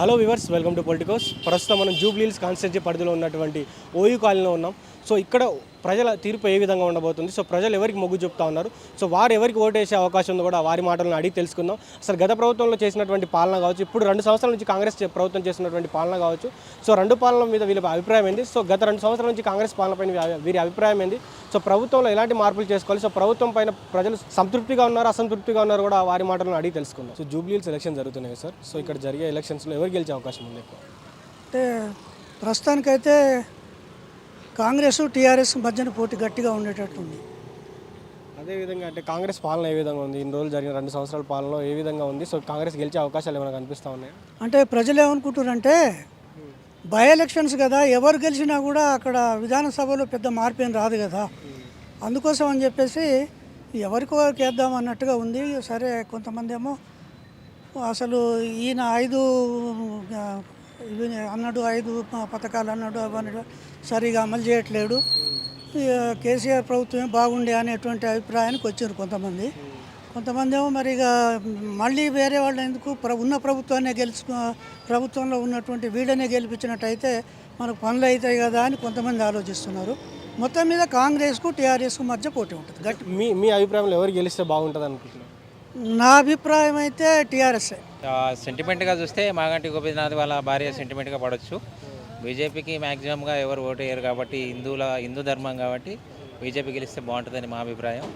Hello viewers welcome to Politicos ప్రస్తుతం మనం జూబ్లీస్ constituency పరిధిలో ఉన్నటువంటి ఓయూ కాలనీలో ఉన్నాం. సో ఇక్కడ ప్రజల తీర్పు ఏ విధంగా ఉండబోతుంది? సో ప్రజలు ఎవరికి మొగ్గు చూపుతా ఉన్నారు? సో వారు ఎవరికి ఓటేసే అవకాశం ఉందో కూడా వారి మాటలను అడిగి తెలుసుకుందాం. అసలు గత ప్రభుత్వంలో చేసినటువంటి పాలన కావచ్చు ఇప్పుడు రెండు సంవత్సరాల నుంచి కాంగ్రెస్ చే- ప్రభుత్వం చేసినటువంటి పాలన కావచ్చు సో రెండు పాలన మీద వీళ్ళ అభిప్రాయం ఏంది? సో గత రెండు సంవత్సరాల నుంచి కాంగ్రెస్ పాలన పైన వీ- వీరి అభిప్రాయం ఏంది? సో ప్రభుత్వంలో ఎలాంటి మార్పులు చేసుకోవాలి? సో ప్రభుత్వం పైన ప్రజలు సంతృప్తిగా ఉన్నారు అసంతృప్తిగా ఉన్నారు కూడా వారి మాటలను అడిగి తెలుసుకుందాం. సో జూబ్లీహిల్స్ ఎలక్షన్ జరుగుతున్నాయి సార్. సో ఇక్కడ జరిగే ఎలక్షన్స్లో ఎవరు గెలిచే అవకాశం ఉంది? ఎక్కువ అంటే ప్రస్తుతానికైతే కాంగ్రెస్ టీఆర్ఎస్ మధ్యన పోటీ గట్టిగా ఉండేటట్టు ఉంది. అదేవిధంగా అంటే కాంగ్రెస్ పాలన ఏ విధంగా ఉంది? ఇన్ని రోజులు జరిగిన రెండు సంవత్సరాల పాలన ఏ విధంగా ఉంది? సో కాంగ్రెస్ గెలిచే అవకాశాలు ఏమైనా కనిపిస్తా ఉన్నాయా? అంటే ప్రజలు ఏమనుకుంటారంటే బై ఎలక్షన్స్ కదా ఎవరు గెలిచినా కూడా అక్కడ విధానసభలో పెద్ద మార్పు ఏం రాదు కదా. అందుకోసం అని చెప్పేసి ఎవరికి వారికి వేద్దాం అన్నట్టుగా ఉంది. సరే కొంతమంది ఏమో అసలు ఈయన ఐదు ఇవి అన్నాడు ఐదు పథకాలు అన్నాడు అవన్నీ సరిగా అమలు చేయట్లేడు. ఇక కేసీఆర్ ప్రభుత్వమే బాగుండే అనేటువంటి అభిప్రాయానికి వచ్చారు కొంతమంది. కొంతమంది ఏమో మరి ఇక మళ్ళీ వేరే వాళ్ళు ఎందుకు ప్ర- ఉన్న ప్రభుత్వాన్ని గెలుచుకు ప్రభుత్వంలో ఉన్నటువంటి వీడనే గెలిపించినట్టయితే మనకు పనులు అవుతాయి కదా అని కొంతమంది ఆలోచిస్తున్నారు. మొత్తం మీద కాంగ్రెస్కు టీఆర్ఎస్కు మధ్య పోటీ ఉంటుంది. గట్టి మీ మీ అభిప్రాయంలో ఎవరు గెలిస్తే బాగుంటుంది అనుకుంటున్నారు? నా అభిప్రాయం అయితే టీఆర్ఎస్ఏ సెంటిమెంట్గా చూస్తే మాగంటి గోపీనాథ్ వాళ్ళ భార్య సెంటిమెంట్గా పడవచ్చు బీజేపీకి మ్యాక్సిమంగా ఎవరు ఓటు వేయరు కాబట్టి హిందువుల హిందూ ధర్మం కాబట్టి బీజేపీ గెలిస్తే బాగుంటుందని మా అభిప్రాయం.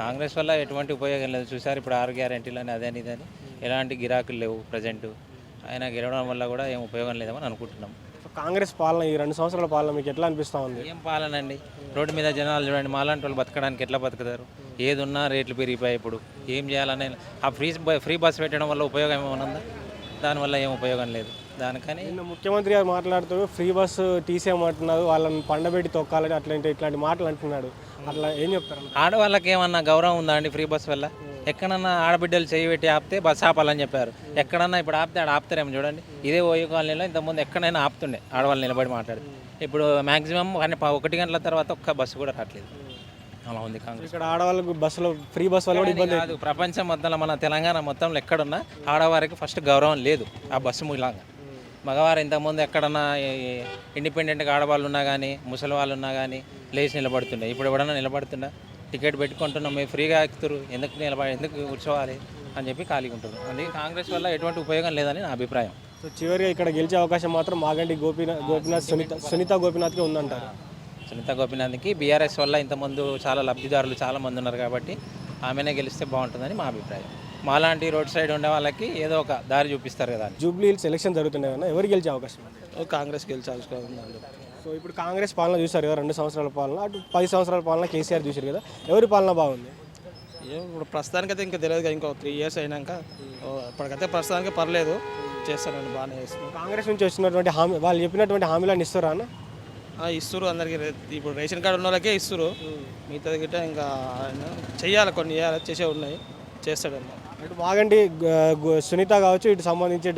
కాంగ్రెస్ వల్ల ఎటువంటి ఉపయోగం లేదు. చూసారు ఇప్పుడు ఆరు గ్యారెంటీలు అని అదని ఇదని ఎలాంటి గిరాకులు లేవు ప్రజెంట్ ఆయన గెలవడం వల్ల కూడా ఏం ఉపయోగం లేదని అనుకుంటున్నాం. కాంగ్రెస్ పాలన ఈ రెండు సంవత్సరాల పాలన మీకు ఎట్లా అనిపిస్తూ ఉంది? ఏం పాలనండి? రోడ్డు మీద జనాలు చూడండి మాలాంటి వాళ్ళు బతకడానికి ఎట్లా బతుకుతారు? ఏది ఉన్నా రేట్లు పెరిగిపోయాయి ఇప్పుడు. ఏం చేయాలని ఆ ఫ్రీ ఫ్రీ బస్ పెట్టడం వల్ల ఉపయోగం ఏమైనా ఉందా? దానివల్ల ఏం ఉపయోగం లేదు. దానికని నిన్న ముఖ్యమంత్రి గారు మాట్లాడుతూ ఫ్రీ బస్సు తీసేయమంటున్నారు వాళ్ళని పండబెట్టి తొక్కాలని అట్లాంటి ఇట్లాంటి మాటలు అంటున్నాడు. అట్లా ఏం చెప్తారు? ఆడవాళ్ళకి ఏమన్నా గౌరవం ఉందా అండి ఫ్రీ బస్ వల్ల? ఎక్కడన్నా ఆడబిడ్డలు చేయి పెట్టి ఆపితే బస్ ఆపాలని చెప్పారు. ఎక్కడన్నా ఇప్పుడు ఆపితే ఆడ ఆపుతారేమో చూడండి. ఇదే ఓయూ కాలనీలో ఇంతకుముందు ఎక్కడైనా ఆపుతుండే ఆడవాళ్ళు నిలబడి మాట్లాడి. ఇప్పుడు మాక్సిమం ఒకటి గంటల తర్వాత ఒక్క బస్సు కూడా రావట్లేదు. అలా ఉంది కాంగ్రెస్. ఇక్కడ ఆడవాళ్ళకు బస్సులో ఫ్రీ బస్ వల్ల కూడా ఇబ్బంది కాదు ప్రపంచం మొత్తంలో మన తెలంగాణ మొత్తంలో ఎక్కడున్నా ఆడవారికి ఫస్ట్ గౌరవం లేదు ఆ బస్సు మూలంగా. మగవారు ఇంతకుముందు ఎక్కడన్నా ఇండిపెండెంట్గా ఆడవాళ్ళు ఉన్నా కానీ ముసలి వాళ్ళు ఉన్నా కానీ లేచి నిలబడుతుండే. ఇప్పుడు ఎవడన్నా నిలబడుతుండా? టికెట్ పెట్టుకుంటున్నాం మేము ఫ్రీగా ఎక్కుతారు. ఎందుకు నిలబడి ఎందుకు కూర్చోవాలి అని చెప్పి ఖాళీగా ఉంటుంది అందుకే కాంగ్రెస్ వల్ల ఎటువంటి ఉపయోగం లేదని నా అభిప్రాయం. సో చివరిగా ఇక్కడ గెలిచే అవకాశం మాత్రం మాగంటి గోపీనాథ్ గోపీనాథ్ సునీత సునీత గోపీనాథ్కి ఉందంటారు. సునీత గోపీనాథ్కి బీఆర్ఎస్ వల్ల ఇంతకుముందు చాలా లబ్ధిదారులు చాలా మంది ఉన్నారు కాబట్టి ఆమెనే గెలిస్తే బాగుంటుందని మా అభిప్రాయం. మాలాంటి రోడ్ సైడ్ ఉండే వాళ్ళకి ఏదో ఒక దారి చూపిస్తారు కదా. జూబ్లీ హిల్స్ ఎలక్షన్ జరుగుతున్నాయి కదా ఎవరు గెలిచే అవకాశం? ఉంది? కాంగ్రెస్ గెలిచే అవకాశం ఉందండి సో ఇప్పుడు కాంగ్రెస్ పాలన చూసారు కదా రెండు సంవత్సరాల పాలన అటు పది సంవత్సరాల పాలన కేసీఆర్ చూసారు కదా ఎవరి పాలన బాగుంది? ఏం ఇప్పుడు ప్రస్తుతానికైతే ఇంకా తెలియదు కదా ఇంకో త్రీ ఇయర్స్ అయినాక. ఓ, ఇప్పటికైతే ప్రస్తుతానికి పర్లేదు చేస్తానండి బాగానే చేస్తున్నాను కాంగ్రెస్ నుంచి వచ్చినటువంటి హామీ వాళ్ళు చెప్పినటువంటి హామీలను ఇస్తారా అన్న? ఇస్తురు అందరికి. ఇప్పుడు రేషన్ కార్డు ఉన్న వాళ్ళకే ఇస్తురు మిగతాది గిట్ట ఇంకా ఆయన చెయ్యాలి కొన్ని చేయాలి చేసే ఉన్నాయి చేస్తాడండి ఇటు గు- సునీత కావచ్చు ఇటు సంబంధించి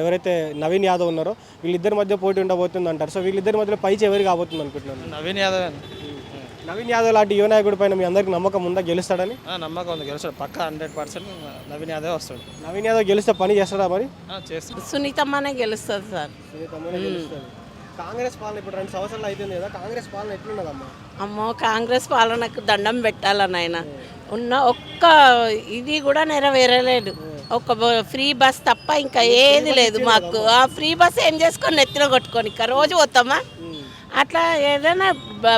ఎవరైతే నవీన్ యాదవ్ ఉన్నారో వీళ్ళిద్దరి మధ్య పోటీ ఉండబోతుంది అంటారు సో వీళ్ళిద్దరి మధ్యలో పైచి ఎవరికి కాబోతుంది అనుకుంటున్నాను నవీన్ యాదవ్. నవీన్ యాదవ్ లాంటి యువ నాయకుడి పైన మీ అందరికి నమ్మకం ఉందా? గెలుస్తాడని? ఆ, నమ్మకం ఉంది గెలుస్తాడు. పక్క హండ్రెడ్ పర్సెంట్ నవీన్ యాదవ్ వస్తాడు. నవీన్ యాదవ్ గెలిస్తే పని చేస్తాడా మరి? చేస్తాడు. సునీతమ్మనే గెలుస్తుంది సార్. కాంగ్రెస్ పాలన ఇప్పుడు రెండు సంవత్సరాలు కదా కాంగ్రెస్ పాలన ఎట్లున్నదమ్మా? అమ్మో కాంగ్రెస్ పాలనకు దండం పెట్టాలని ఆయన ఉన్న ఒక్క ఇది కూడా నెరవేరలేదు. ఒక ఫ్రీ బస్ తప్ప ఇంకా ఏది లేదు మాకు. ఆ ఫ్రీ బస్ ఏం చేసుకొని నెత్తిన కొట్టుకొని ఇక రోజు పోతామా? అట్లా ఏదైనా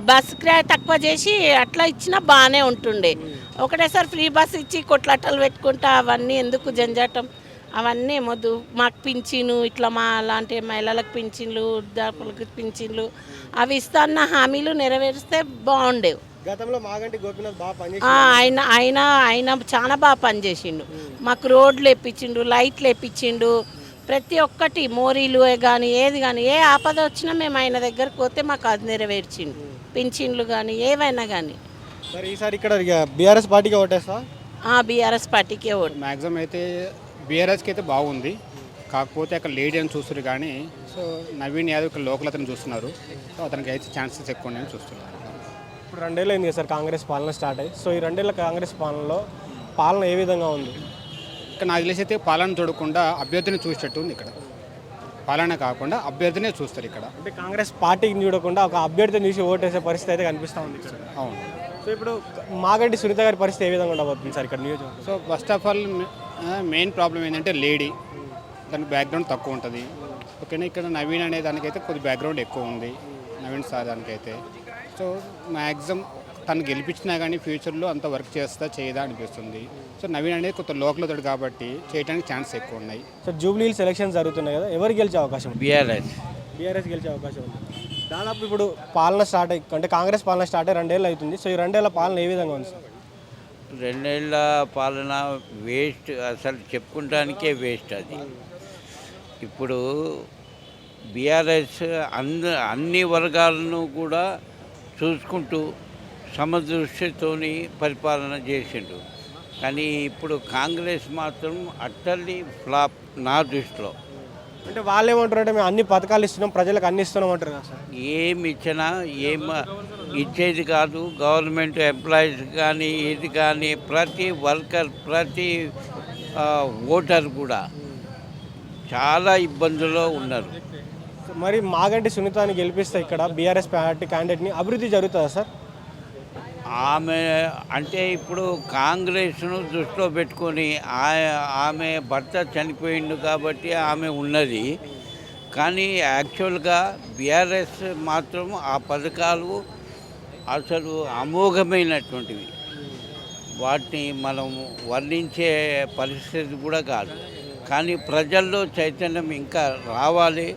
బస్ కిరాయి తక్కువ చేసి అట్లా ఇచ్చినా బాగానే ఉంటుండే. ఒకటేసారి ఫ్రీ బస్ ఇచ్చి కొట్లాటలు పెట్టుకుంటా అవన్నీ ఎందుకు జంజాటం? అవన్నీ మొద్దు మాకు పింఛను ఇట్లా మా లాంటి మహిళలకు పింఛన్లు వృద్ధాపులకు పింఛన్లు అవి ఇస్తాన్న హామీలు నెరవేరిస్తే బాగుండేవి. గతంలో మాగంటి గోపీనాథ్ బాగా పనిచేసి ఆ, ఆయన ఆయన ఆయన చాలా బాగా పనిచేసిండు మాకు రోడ్లు వేపించిండు లైట్లు వేపించిండు. ప్రతి ఒక్కటి మోరీలు కానీ ఏది కానీ ఏ ఆపద వచ్చినా మేము ఆయన దగ్గరకు పోతే మాకు అది నెరవేర్చిండు. పింఛన్లు కానీ ఏవైనా కానీ మరి ఈసారి ఇక్కడ బీఆర్ఎస్ పార్టీకి ఓటేస్తా? బీఆర్ఎస్ పార్టీకే ఓటు. మ్యాక్సిమం అయితే బీఆర్ఎస్కి అయితే బాగుంది. కాకపోతే అక్కడ లేడీ అని చూస్తారు కానీ సో నవీన్ యాదవ్ ఇక్కడ లోకల్ అతను చూస్తున్నారు. సో అతనికి అయితే ఛాన్సెస్ ఎక్కువ ఉన్నాయని చూస్తున్నారు. ఇప్పుడు రెండేళ్ళు అయింది కదా సార్ కాంగ్రెస్ పాలన స్టార్ట్ అయ్యి. సో ఈ రెండేళ్ళ కాంగ్రెస్ పాలనలో పాలన ఏ విధంగా ఉంది? ఇక్కడ నాకు తెలిసి అయితే పాలన చూడకుండా అభ్యర్థిని చూసేటట్టు ఉంది ఇక్కడ. పాలన కాకుండా అభ్యర్థినే చూస్తారు ఇక్కడ. అంటే కాంగ్రెస్ పార్టీని చూడకుండా ఒక అభ్యర్థిని చూసి ఓటేసే పరిస్థితి అయితే కనిపిస్తూ ఉంది అవును. సో ఇప్పుడు మాగంటి సునీత గారి పరిస్థితి ఏ విధంగా ఉండబోతుంది సార్ ఇక్కడ నియోజకవర్గం so first of all main problem ఏంటంటే లేడీ. దానికి బ్యాక్గ్రౌండ్ తక్కువ ఉంటుంది. ఓకేనా ఇక్కడ నవీన్ అనే దానికైతే కొద్ది బ్యాక్గ్రౌండ్ ఎక్కువ ఉంది. నవీన్ సార్ దానికైతే. సో మ్యాక్సిమం తను గెలిపించినా కానీ ఫ్యూచర్లో అంత వర్క్ చేస్తా చేయదా అనిపిస్తుంది. సో నవీన్ అనేది కొత్త లోకల్ అతడు కాబట్టి చేయడానికి ఛాన్స్ ఎక్కువ ఉన్నాయి. సో జూబ్లీ హిల్స్ ఎలక్షన్స్ జరుగుతున్నాయి కదా ఎవరు గెలిచే అవకాశం బీఆర్ఎస్ బీఆర్ఎస్ గెలిచే అవకాశం ఉంది. దాదాపు ఇప్పుడు పాలన స్టార్ట్ అయ్యి అంటే కాంగ్రెస్ పాలన స్టార్ట్ అయ్యి రెండేళ్ళు అవుతుంది. సో ఈ రెండేళ్ళ పాలన ఏ విధంగా ఉంది సార్? రెండేళ్ళ పాలన వేస్ట్ అసలు చెప్పుకుంటానికే వేస్ట్ అది. ఇప్పుడు బీఆర్ఎస్ అంద అన్ని వర్గాలను కూడా చూసుకుంటూ సమదృష్టితోని పరిపాలన చేసిండు కానీ ఇప్పుడు కాంగ్రెస్ మాత్రం అట్టల్లీ ఫ్లాప్ నా దృష్టిలో. అంటే వాళ్ళు ఏమంటారు అంటే మేము అన్ని పథకాలు ఇస్తున్నాం ప్రజలకు అన్ని ఇస్తున్నాం అంటారు కదా సార్. ఏమి ఇచ్చినా ఏం ఇచ్చేది కాదు గవర్నమెంట్ ఎంప్లాయీస్ కానీ ఇది కానీ ప్రతి వర్కర్ ప్రతి ఓటర్ కూడా చాలా ఇబ్బందుల్లో ఉన్నారు. మరి మాగంటి సునీతాని గెలిపిస్తే ఇక్కడ బీఆర్ఎస్ పార్టీ క్యాండిడేట్ని అభివృద్ధి జరుగుతుందా సార్? ఆమె అంటే ఇప్పుడు కాంగ్రెస్ను దృష్టిలో పెట్టుకొని ఆమె భర్త చనిపోయిండు కాబట్టి ఆమె ఉన్నది. కానీ యాక్చువల్గా బీఆర్ఎస్ మాత్రం ఆ పథకాలు అసలు అమోఘమైనటువంటివి. వాటిని మనం వర్ణించే పరిస్థితి కూడా కాదు. కానీ ప్రజల్లో చైతన్యం ఇంకా రావాలి.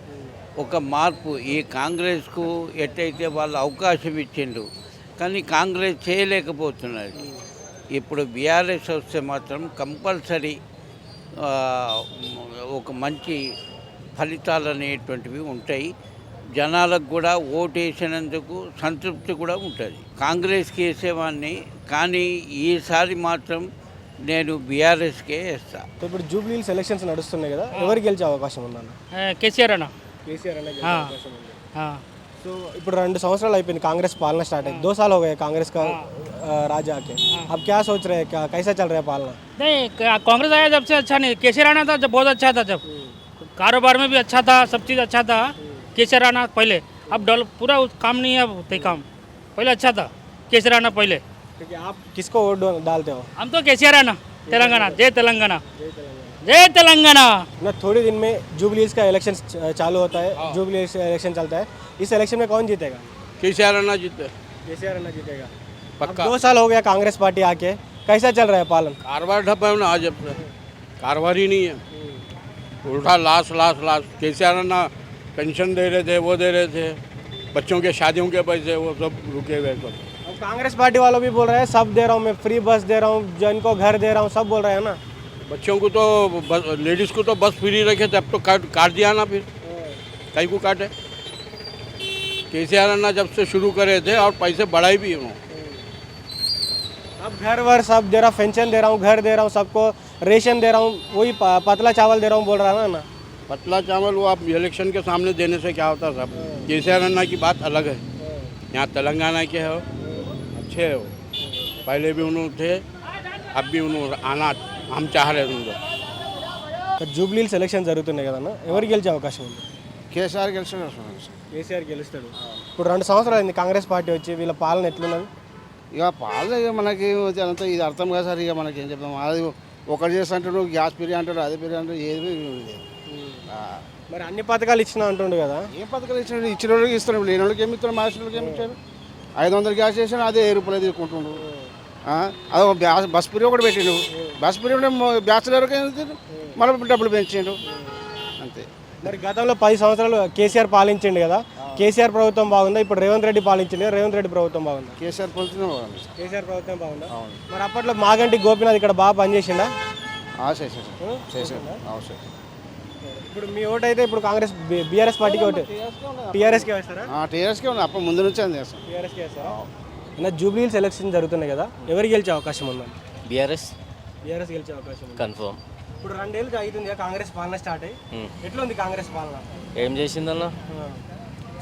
ఒక మార్పు ఈ కాంగ్రెస్కు ఎట్టయితే వాళ్ళు అవకాశం ఇచ్చిండు కానీ కాంగ్రెస్ చేయలేకపోతున్నది. ఇప్పుడు బీఆర్ఎస్ వస్తే మాత్రం కంపల్సరీ ఒక మంచి ఫలితాలు అనేటువంటివి ఉంటాయి. జనాలకు కూడా ఓటేసినందుకు సంతృప్తి కూడా ఉంటుంది. కాంగ్రెస్కి వేసేవాడిని కానీ ఈసారి మాత్రం నేను బీఆర్ఎస్కే వేస్తాను ఇప్పుడు జూబ్లీ సెలక్షన్స్ నడుస్తున్నాయి కదా ఎవరు గెలిచే అవకాశం ఉందన్న? కేసీఆర్ అన్న. కేసీఆర్ అన్న సో ఇప్పుడు రెండు సంవత్సరాలు అయిపోయింది కాంగ్రెస్ పాలన స్టార్ట్ అయింది. దోసాలు సాల్ కాంగ్రెస్ రాజాకి. అబ్ క్యా राजा రే కైసా చల్ రే పాలన? కాంగ్రెస్ कैसा चल रहा है पालना అచ్చా कांग्रेस आया అచ్చా से अच्छा केसीआर आना पहले. अब डल पूरा काम नहीं है अब ते काम. पहले अच्छा था केसीआर आना पहले. क्योंकि आप किसको वोट डालते हो? हम तो केसीआर आना तेलंगाना जय तेलंगाना. जय तेलंगाना। ना थोड़े दिन में जुबली का इलेक्शन चालू होता है. जुबली इलेक्शन चलता है. इस इलेक्शन में कौन जीतेगा? केसीआर अन्ना जीते। केसीआर अन्ना जीतेगा। पक्का। दो साल हो गया कांग्रेस पार्टी आके. कैसा चल रहा है पालन? कारोबार ठप है ना आज अब कारोबार ही नहीं है। उल्टा लाश लाश लाश केसीआर अन्ना पेंशन दे रहे थे वो दे रहे थे। बच्चों के शादियों के पैसे वो सब रुके हुए सब। कांग्रेस पार्टी वालों भी बोल रहे हैं सब दे रहा हूँ मैं फ्री बस दे रहा हूँ जिनको घर दे रहा हूँ सब बोल रहे हैं ना। बच्चों को तो लेडीज़ को तो बस फ्री रखे थे अब तो काट काट दिया ना फिर। कहीं को काटे? केसीआर अन्ना जब से शुरू करे थे और पैसे बढ़ाए भी उन्होंने। अब घर वर सब दे रहा पेंशन दे रहा हूँ घर दे रहा हूँ सबको रेशन दे रहा हूँ वही पतला चावल दे रहा हूँ बोल रहा है ना पतला चावल वो आप इलेक्शन के सामने देने से क्या होता साहब केसीआर अन्ना की बात अलग है यहाँ तेलंगाना के हो अच्छे हो पहले भी उन्होंने थे अब भी उन्होंने आना हम चाह रहे हैं उनको జూబ్లీ హిల్స్ ఎలక్షన్ జరుగుతున్నాయి కదన్న ఎవరు గెలిచే అవకాశం ఉంది కేసీఆర్ గెలిచిన కేసీఆర్ గెలుస్తాడు ఇప్పుడు రెండు సంవత్సరాలు అయింది కాంగ్రెస్ పార్టీ వచ్చి వీళ్ళ పాలన ఎట్లున్నది ఇక పాలు ఇక మనకి అంతా ఇది అర్థం కాదు సార్ ఇక మనకి ఏం చెప్తాం అది ఒకటి చేస్తా అంటాడు గ్యాస్ పిరి అంటాడు అదే పిరి అంటాడు ఏది లేదు ఆ, మరి అన్ని పథకాలు ఇచ్చిన అంటుండు కదా? ఏం పథకాలు ఇచ్చినాడు ఇచ్చిన వాళ్ళకి ఇస్తున్నాడు. లేని వాళ్ళకి ఏమి ఇస్తున్నాడు? మాసిన వాళ్ళకి ఏమి ఇచ్చాడు? ఐదు వందలు గ్యాస్ చేసాడు అదే వెయ్యి రూపాయలు తీసుకుంటుండు. అదో బ్యాస్ బస్ పిరి ఒకటి పెట్టిండు. బస్ పిరి బ్యాచులర్కి మళ్ళీ డబ్బులు పెంచిండు. అంతే. మరి గతంలో పది సంవత్సరాలు కేసీఆర్ పాలించిండు కదా? కేసీఆర్ ప్రభుత్వం బాగుందా? ఇప్పుడు రేవంత్ రెడ్డి పాలించిండు రేవంత్ రెడ్డి ప్రభుత్వం బాగుందా? కేసీఆర్ పొలిచిన బాగుంది. కేసీఆర్ ప్రభుత్వం బాగుందా? మరి అప్పట్లో మాగంటి గోపీనాథ్ ఇక్కడ బాగా పనిచేసిండా? ఆ, చేశారు సార్ చేశారు అవసరం ఇప్పుడు మీ ఓటు అయితే ఇప్పుడు కాంగ్రెస్ బీఆర్ఎస్ పార్టీకి ఓటు. టీఆర్ఎస్కి వేస్తారా? టీఆర్ఎస్కే ఉంది. అప్పుడు ముందు నుంచే చేస్తాం టీఆర్ఎస్కి వేస్తారా? అన్న జూబ్లీ ఎలక్షన్ జరుగుతున్నాయి కదా ఎవరు గెలిచే అవకాశం ఉందండి బీఆర్ఎస్. బీఆర్ఎస్ గెలిచే అవకాశం ఉంది? కన్ఫర్మ్. ఇప్పుడు రెండేళ్ళు అవుతుంది కాంగ్రెస్ పాలన స్టార్ట్ అయ్యి. ఎట్లా ఉంది కాంగ్రెస్ పాలన? ఏం చేసిందన్న?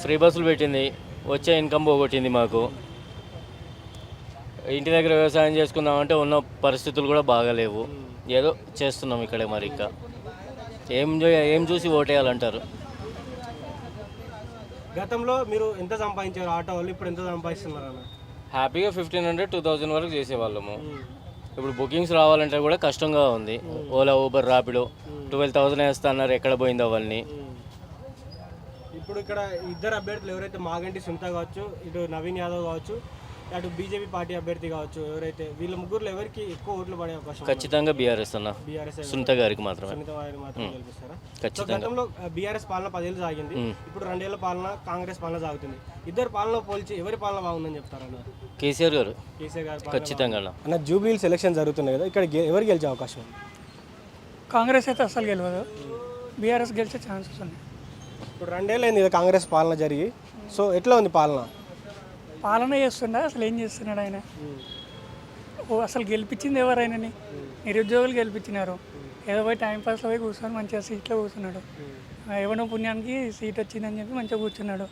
ఫ్రీ బస్సులు పెట్టింది. వచ్చే ఇన్కమ్ పోగొట్టింది మాకు. ఇంటి దగ్గర వ్యవసాయం చేసుకుందామంటే ఉన్న పరిస్థితులు కూడా బాగాలేవు. ఏదో చేస్తున్నాం ఇక్కడే మరి ఇంకా. ఏం ఏం చూసి ఓటేయాలంటారు? గతంలో మీరు ఎంత సంపాదించారు? ఆటో వాళ్ళు ఇప్పుడు ఎంత సంపాదిస్తున్నారు అన్న? హ్యాపీగా ఫిఫ్టీన్ హండ్రెడ్ టూ థౌజండ్ వరకు చేసేవాళ్ళము. ఇప్పుడు బుకింగ్స్ రావాలంటే కూడా కష్టంగా ఉంది. Ola Uber Rapido twelve thousand వేస్తున్నారు? ఎక్కడ పోయిందో అవన్నీ? ఇప్పుడు ఇక్కడ ఇద్దరు అభ్యర్థులు ఎవరైతే మాగంటి సునీత కావచ్చు ఇటు నవీన్ యాదవ్ కావచ్చు అటు బీజేపీ పార్టీ అభ్యర్థి కావచ్చు ఎవరైతే వీళ్ళ ముగ్గురులో ఎవరికి ఎక్కువ ఓట్లు పడే అవకాశం? ఖచ్చితంగా బీఆర్ఎస్ అన్న. బీఆర్ఎస్ సునీత గారికి మాత్రమే. సునీత వారిని మాత్రం గెలిపిస్తారా? ఖచ్చితంగా. గతంలో బీఆర్ఎస్ పాలన పదేళ్ళు సాగింది. ఇప్పుడు రెండేళ్ళ పాలన కాంగ్రెస్ పాలన సాగుతుంది. ఇద్దరు పాలన పోల్చి ఎవరి పాలన బాగుందని చెప్తారన్న కేసీఆర్ గారు. కేసీఆర్ గారి ఖచ్చితంగా అన్న. జూబ్లీహిల్స్ ఎలక్షన్ జరుగుతున్నాయి కదా ఇక్కడ గె- ఎవరు గెలిచే అవకాశం కాంగ్రెస్ అయితే అస్సలు గెలవదు. బీఆర్ఎస్ గెలిచే ఛాన్సెస్ ఉన్నాయి. ఇప్పుడు రెండేళ్ళైంది కదా కాంగ్రెస్ పాలన జరిగి. సో ఎట్లా ఉంది పాలన? పాలన చేస్తుండా అసలు ఏం చేస్తున్నాడు ఆయన? ఓ అసలు గెలిపించింది ఎవరైనాని? నిరుద్యోగులు గెలిపించినారు. ఏదో పోయి టైం పాస్లో పోయి కూర్చొని మంచిగా సీట్లో కూర్చున్నాడు. ఎవనో పుణ్యానికి సీట్ వచ్చిందని చెప్పి మంచిగా కూర్చున్నాడు.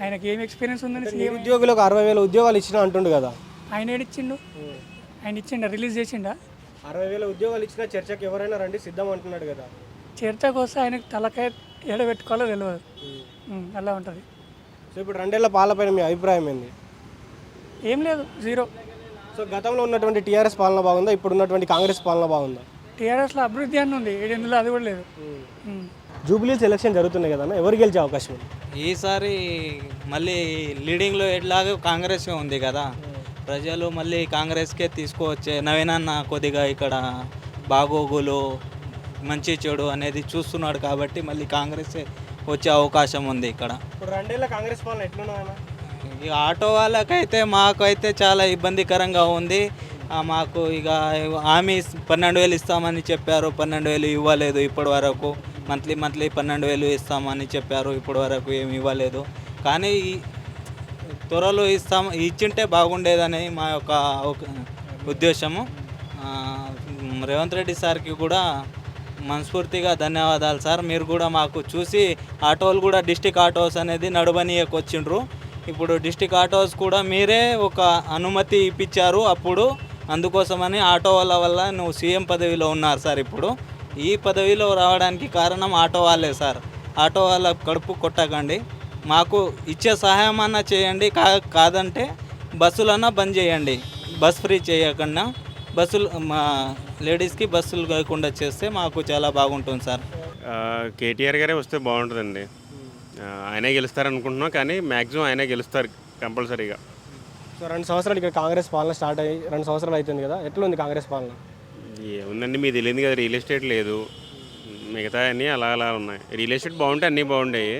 ఆయనకి ఏం ఎక్స్పీరియన్స్ ఉందని సీఎం నిరుద్యోగులకు అరవై వేల ఉద్యోగాలు ఇచ్చిన అంటుండు కదా? ఆయన ఏడిచ్చిండు ఆయన ఇచ్చిండా? రిలీజ్ చేసిండా? అరవై వేల ఉద్యోగాలు ఇచ్చిన చర్చకు ఎవరైనా రండి సిద్ధం అంటున్నాడు కదా? చర్చకు వస్తే ఆయనకు తలకాయ ఎడబెట్టుకోవాలో తెలియదు అలా ఉంటుంది. సో ఇప్పుడు రెండేళ్ళ పాలపైన మీ అభిప్రాయం ఏంది? ఏం లేదు జీరో. సో గతంలో ఉన్నటువంటి టీఆర్ఎస్ పాలన బాగుందా? ఇప్పుడు ఉన్నటువంటి కాంగ్రెస్ పాలన బాగుందా? టీఆర్ఎస్లో అభివృద్ధి అని ఉంది ఏడెందులో అది కూడా లేదు. జూబ్లీస్ ఎలక్షన్ జరుగుతున్నాయి కదా ఎవరు గెలిచే అవకాశం ఉంది? ఈసారి మళ్ళీ లీడింగ్లో ఎట్లాగో కాంగ్రెస్ ఉంది కదా. ప్రజలు మళ్ళీ కాంగ్రెస్కే తీసుకువచ్చే నవీనన్న కొద్దిగా ఇక్కడ బాగోగులు మంచి చెడు అనేది చూస్తున్నాడు కాబట్టి మళ్ళీ కాంగ్రెస్ వచ్చే అవకాశం ఉంది ఇక్కడ. ఇప్పుడు రెండేళ్ళ కాంగ్రెస్ పాలన ఈ ఆటో వాళ్ళకైతే మాకైతే చాలా ఇబ్బందికరంగా ఉంది. ఆ, మాకు ఇక హామీ పన్నెండు వేలు ఇస్తామని చెప్పారు. పన్నెండు వేలు ఇవ్వలేదు ఇప్పటి వరకు. మంత్లీ మంత్లీ పన్నెండు వేలు ఇస్తామని చెప్పారు. ఇప్పటి వరకు ఏమి ఇవ్వలేదు. కానీ త్వరలో ఇస్తాం ఇచ్చింటే బాగుండేదని మా యొక్క ఉద్దేశము. రేవంత్ రెడ్డి సార్కి కూడా మనస్ఫూర్తిగా ధన్యవాదాలు సార్. మీరు కూడా మాకు చూసి ఆటోలు కూడా డిస్టిక్ ఆటోస్ అనేది నడవనీయకు వచ్చిండ్రు ఇప్పుడు డిస్టిక్ ఆటోస్ కూడా మీరే ఒక అనుమతి ఇప్పించారు అప్పుడు. అందుకోసమని ఆటో వాళ్ళ వల్ల నువ్వు సీఎం పదవిలో ఉన్నారు సార్ ఇప్పుడు. ఈ పదవిలో రావడానికి కారణం ఆటో వాళ్ళే సార్. ఆటో వాళ్ళ కడుపు కొట్టకండి. మాకు ఇచ్చే సహాయం అన్నా చేయండి. కా కాదంటే బస్సులన్నా బంద్ చేయండి. బస్ ఫ్రీ చేయకుండా. బస్సులు మా లేడీస్కి బస్సులు కాకుండా చేస్తే మాకు చాలా బాగుంటుంది సార్. కేటీఆర్ గారే వస్తే బాగుంటుందండి. ఆయనే గెలుస్తారు అనుకుంటున్నాం కానీ మ్యాక్సిమం ఆయనే గెలుస్తారు కంపల్సరీగా. సో రెండు సంవత్సరాలు ఇక్కడ కాంగ్రెస్ పాలన స్టార్ట్ అయ్యి రెండు సంవత్సరాలు అవుతుంది కదా ఎట్లుంది కాంగ్రెస్ పాలన? ఏముందండి మీకు తెలియదు కదా రియల్ ఎస్టేట్ లేదు. మిగతా అన్నీ అలా అలా ఉన్నాయి. రియల్ ఎస్టేట్ బాగుంటే అన్నీ బాగుంటాయి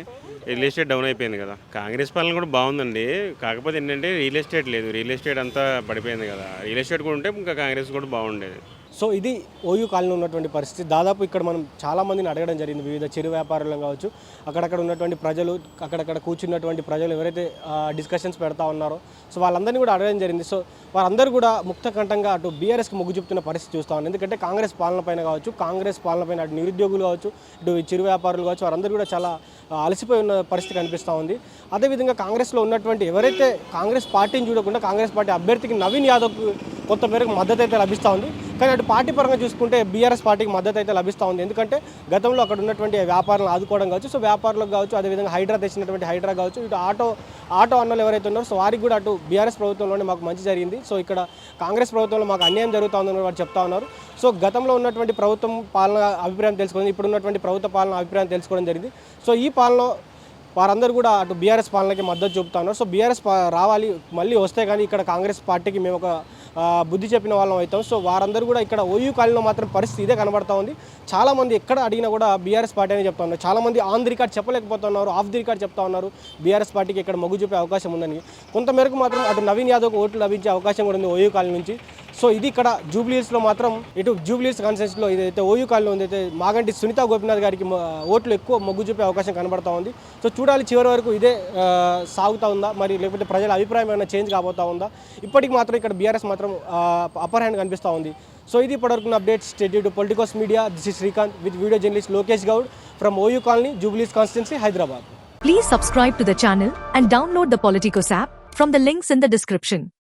రియల్ ఎస్టేట్ డౌన్ అయిపోయింది కదా. కాంగ్రెస్ పాలన కూడా బాగుందండి. కాకపోతే ఏంటంటే రియల్ ఎస్టేట్ లేదు. రియల్ ఎస్టేట్ అంతా పడిపోయింది కదా. రియల్ ఎస్టేట్ కూడా ఉంటే ఇంకా కాంగ్రెస్ కూడా బాగుండేది. సో ఇది ఓయూ కాలనీ ఉన్నటువంటి పరిస్థితి. దాదాపు ఇక్కడ మనం చాలా మందిని అడగడం జరిగింది. వివిధ చిరు వ్యాపారులను కావచ్చు అక్కడక్కడ ఉన్నటువంటి ప్రజలు అక్కడక్కడ కూర్చున్నటువంటి ప్రజలు ఎవరైతే డిస్కషన్స్ పెడతా ఉన్నారో సో వాళ్ళందరినీ కూడా అడగడం జరిగింది. సో వారందరూ కూడా ముక్తకంఠంగా అటు బీఆర్ఎస్కి మొగ్గు చూపుతున్న పరిస్థితి చూస్తా ఉంది ఎందుకంటే కాంగ్రెస్ పాలన పైన కావచ్చు కాంగ్రెస్ పాలనపైన అటు నిరుద్యోగులు కావచ్చు ఇటు చిరు వ్యాపారులు కావచ్చు వారందరూ కూడా చాలా అలసిపోయి ఉన్న పరిస్థితి కనిపిస్తూ ఉంది. అదేవిధంగా కాంగ్రెస్లో ఉన్నటువంటి ఎవరైతే కాంగ్రెస్ పార్టీని చూడకుండా కాంగ్రెస్ పార్టీ అభ్యర్థికి నవీన్ యాదవ్ కొంత మేరకు మద్దతు అయితే లభిస్తూ ఉంది. కానీ అటు పార్టీ పరంగా చూసుకుంటే బీఆర్ఎస్ పార్టీకి మద్దతు అయితే లభిస్తూ ఉంది. ఎందుకంటే గతంలో అక్కడ ఉన్నటువంటి వ్యాపారాలను ఆదుకోవడం కావచ్చు సో వ్యాపారులకు కావచ్చు అదేవిధంగా హైడ్రా తెచ్చినటువంటి హైడ్రా కావచ్చు ఇటు ఆటో ఆటో అన్నలు ఎవరైతే ఉన్నారో సో వారికి కూడా అటు బీఆర్ఎస్ ప్రభుత్వంలోనే మాకు మంచి జరిగింది. సో ఇక్కడ కాంగ్రెస్ ప్రభుత్వంలో మాకు అన్యాయం జరుగుతూ ఉందని వారు చెప్తా ఉన్నారు. సో గతంలో ఉన్నటువంటి ప్రభుత్వం పాలన అభిప్రాయం తెలుసుకోవడం ఇప్పుడు ఉన్నటువంటి ప్రభుత్వ పాలన అభిప్రాయం తెలుసుకోవడం జరిగింది. సో ఈ పాలన వారందరూ కూడా అటు బీఆర్ఎస్ పాలనకి మద్దతు చూపుతా ఉన్నారు. సో బీఆర్ఎస్ రావాలి మళ్ళీ వస్తే కానీ ఇక్కడ కాంగ్రెస్ పార్టీకి మేము ఒక బుద్ధి చెప్పిన వాళ్ళం అవుతాం. సో వారందరూ కూడా ఇక్కడ ఓయూ కాలంలో మాత్రం పరిస్థితి ఇదే కనబడతా ఉంది. చాలామంది ఎక్కడ అడిగినా కూడా బీఆర్ఎస్ పార్టీ అని చెప్తా ఉన్నారు. చాలామంది ఆన్ ది రికార్డ్ చెప్పలేకపోతున్నారు ఆఫ్ ది రికార్డ్ చెప్తా ఉన్నారు. బీఆర్ఎస్ పార్టీకి ఇక్కడ మొగ్గు చూపే అవకాశం ఉందని. కొంతమేరకు మాత్రం అటు నవీన్ యాదవ్కు ఓట్లు లభించే అవకాశం కూడా ఉంది ఓయూ కాలనీ నుంచి. సో ఇది ఇక్కడ జూబ్లీస్లో మాత్రం ఇటు జూబ్లీస్ కాన్స్టిట్యూన్సీలో ఇదైతే ఓయూ కాలనీ ఉంది అయితే మాగంటి సునీత గోపినాథ్ గారికి ఓట్లు ఎక్కువ మొగ్గు చూపే అవకాశం కనబడతా ఉంది. సో చూడాలి చివరి వరకు ఇదే సాగుతా ఉందా? మరి లేకపోతే ప్రజల అభిప్రాయం ఏమైనా చేంజ్ కాబోతా ఉందా? ఇప్పటికి మాత్రం ఇక్కడ బీఆర్ఎస్ మాత్రం అప్పర్ హ్యాండ్ కనిపిస్తూ ఉంది. సో ఇది ఇప్పటివరకు updates. State to politicals media this is Srikanth with video journalist Lokesh Goud from OU colony Jubilees constituency Hyderabad Please subscribe to the channel and download the Politicos app from the links in the description.